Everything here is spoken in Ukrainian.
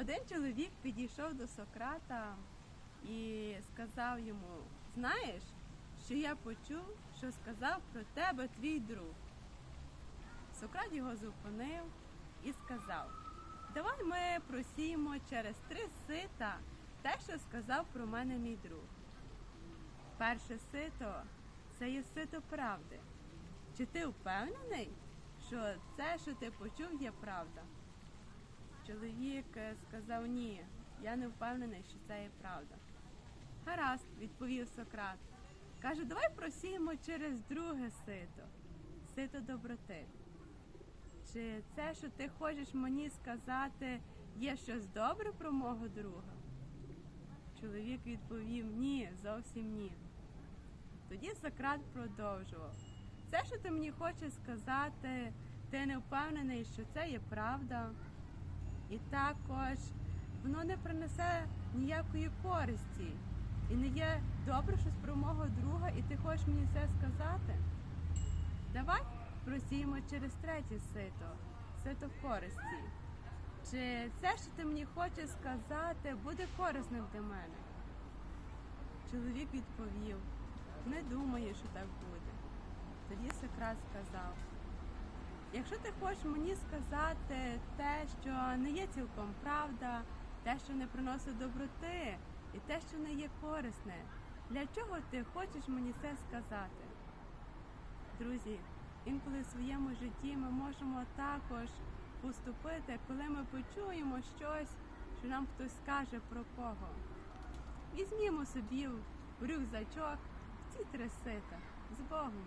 Один чоловік підійшов до Сократа і сказав йому: Знаєш, що я почув, що сказав про тебе твій друг. Сократ його зупинив і сказав: Давай ми просіємо через три сита те, що сказав про мене мій друг. Перше сито це є сито правди. Чи ти впевнений, що це, що ти почув, є правда? Чоловік е, сказав ні, я не впевнений, що це є правда. Гаразд, відповів Сократ. Каже, давай просіємо через друге сито, сито доброти. Чи це, що ти хочеш мені сказати, є щось добре про мого друга? Чоловік відповів ні, зовсім ні. Тоді Сократ продовжував. Це, що ти мені хочеш сказати, ти не впевнений, що це є правда. І також воно не принесе ніякої користі. І не є добре щось про мого друга, і ти хочеш мені це сказати? Давай просіємо через третє сито, сито в користі. Чи це, що ти мені хочеш сказати, буде корисним для мене? Чоловік відповів, не думаю, що так буде. Тоді Сократ сказав, якщо ти хочеш мені сказати те, що не є цілком правда, те, що не приносить доброти, і те, що не є корисне, для чого ти хочеш мені це сказати? Друзі, інколи в своєму житті ми можемо також поступити, коли ми почуємо щось, що нам хтось скаже про кого. Візьмімо собі в рюкзачок ці три сита з Богом.